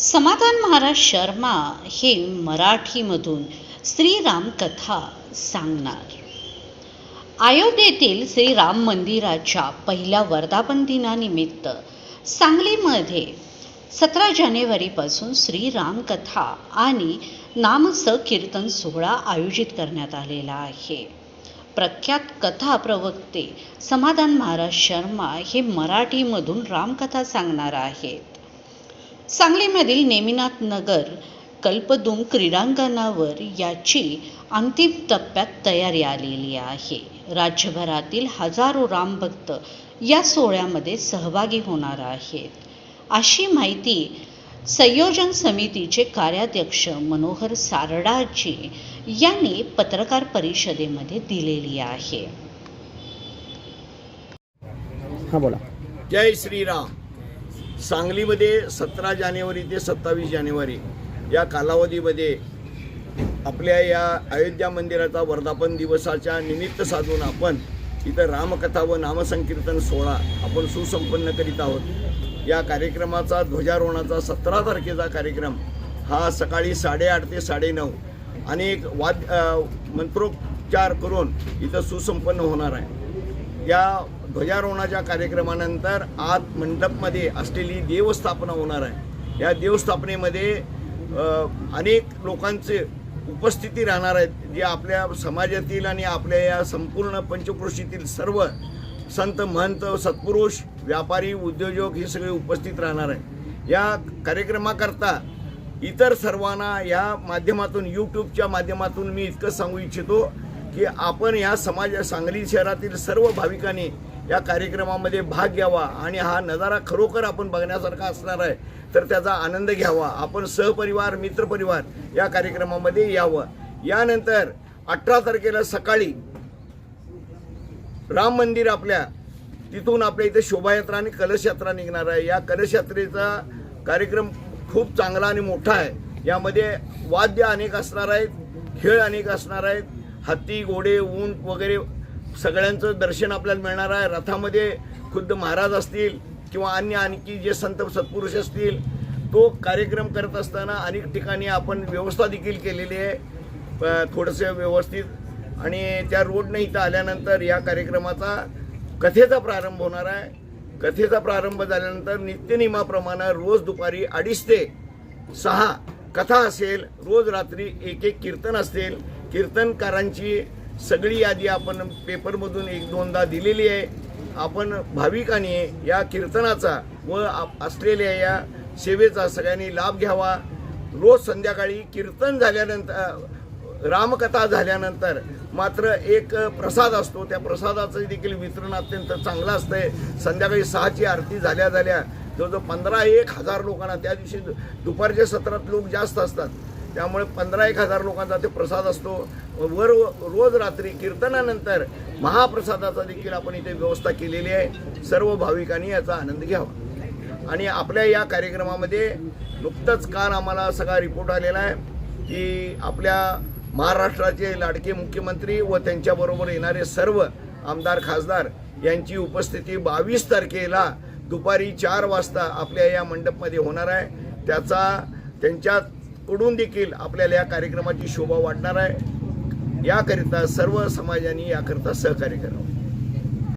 समाधान महाराज शर्मा हे मराठीमधून श्रीराम कथा सांगणार. अयोध्येतील श्रीराम मंदिराच्या पहिल्या वर्धापन दिनानिमित्त सांगलीमध्ये सतरा जानेवारीपासून श्रीराम कथा आणि नामसकीर्तन सोहळा आयोजित करण्यात आलेला आहे. प्रख्यात कथा प्रवक्ते समाधान महाराज शर्मा हे मराठीमधून रामकथा सांगणार आहेत. सांगलीमधील नेमिनाथ नगर कल्पदुम क्रीडांगणावर याची अंतिम टप्प्यात तयारी आलेली आहे. राज्यभरातील हजारो रामभक्त या सोहळ्यामध्ये सहभागी होणार आहेत. अशी माहिती संयोजन समितीचे कार्याध्यक्ष मनोहर सारडाजी यांनी पत्रकार परिषदेमध्ये दिलेली आहे. हां बोला. जय श्रीराम. सांगलीमध्ये सतरा जानेवारी ते सत्तावीस जानेवारी या कालावधीमध्ये आपल्या या अयोध्या मंदिराचा वर्धापन दिवसाच्या निमित्त साधून आपण इथं रामकथा व नामसंकीर्तन सोहळा आपण सुसंपन्न करीत आहोत. या कार्यक्रमाचा ध्वजारोहणाचा सतरा तारखेचा कार्यक्रम हा सकाळी साडेआठ ते साडेनऊ अनेक वाद मंत्रोपचार मंत्रोच्चार करून इथं सुसंपन्न होणार आहे. या ध्वजारोहणाच्या कार्यक्रमानंतर आत मंडपमध्ये असलेली देवस्थापना होणार आहे. या देवस्थापनेमध्ये अनेक लोकांचे उपस्थिती राहणार आहेत जे आपल्या समाजातील आणि आपल्या या संपूर्ण पंचक्रोशीतील सर्व संत महंत सत्पुरुष व्यापारी उद्योजक हे सगळे उपस्थित राहणार आहे या कार्यक्रमाकरता इतर सर्वांना या माध्यमातून यूट्यूबच्या माध्यमातून मी इतकं सांगू इच्छितो की आपण या समाज सांगली शहरातील सर्व भाविकांनी या कार्यक्रमामध्ये भाग घ्यावा आणि हा नजारा खरोखर आपण बघण्यासारखा असणार आहे तर त्याचा आनंद घ्यावा. आपण सहपरिवार मित्रपरिवार या कार्यक्रमामध्ये यावं. यानंतर अठरा तारखेला सकाळी राम मंदिर आपल्या तिथून आपल्या इथे शोभायात्रा आणि कलशयात्रा निघणार आहे. या कलशयात्रेचा कार्यक्रम खूप चांगला आणि मोठा आहे. यामध्ये वाद्य अनेक असणार आहेत खेळ अनेक असणार आहेत. हत्ती घोडे ऊंट वगैरे सगळ्यांचं दर्शन आपल्याला मिळणार आहे. रथामध्ये खुद्द महाराज असतील किंवा अन्य आणखी जे संत सत्पुरुष असतील तो कार्यक्रम करत असताना अनेक ठिकाणी आपण व्यवस्था देखील केलेली आहे. प- थोडंसं व्यवस्थित. आणि त्या रोडने इथं आल्यानंतर या कार्यक्रमाचा कथेचा प्रारंभ होणार आहे. कथेचा प्रारंभ झाल्यानंतर नित्यनियमाप्रमाणे रोज दुपारी अडीच ते सहा कथा असेल रोज रात्री एक एक कीर्तन असेल कीर्तनकारांची सगळी यादी आपण पेपरमधून एक दोनदा दिलेली आहे. आपण भाविकांनी या कीर्तनाचा व आप- असलेल्या या सेवेचा सगळ्यांनी लाभ घ्यावा. रोज संध्याकाळी कीर्तन झाल्यानंतर रामकथा झाल्यानंतर मात्र एक प्रसाद असतो. त्या प्रसादाचं देखील वितरण अत्यंत चांगलं असतंय. संध्याकाळी सहाची आरती झाल्या झाल्या जवळजवळ पंधरा एक हजार लोकांना त्या दिवशी दु- दुपारच्या सत्रात लोक जास्त असतात. त्यामुळे पंधरा एक हजार लोकांचा ते प्रसाद असतो. वर रोज रात्री कीर्तनानंतर महाप्रसादाचा देखील आपण इथे व्यवस्था केलेली आहे. सर्व भाविकांनी याचा आनंद घ्यावा. आणि आपल्या या कार्यक्रमामध्ये नुकतंच काल आम्हाला सगळा रिपोर्ट आलेला आहे की आपल्या महाराष्ट्राचे लाडके मुख्यमंत्री व त्यांच्याबरोबर येणारे सर्व आमदार खासदार यांची उपस्थिती बावीस तारखेला दुपारी चार वाजता आपल्या या मंडपमध्ये होणार आहे. त्याचा उडून देखील आपल्याला या कार्यक्रमाची शोभा वाढणार आहे. याकरिता सर्व समाजाने याकरिता सहकार्य करावं.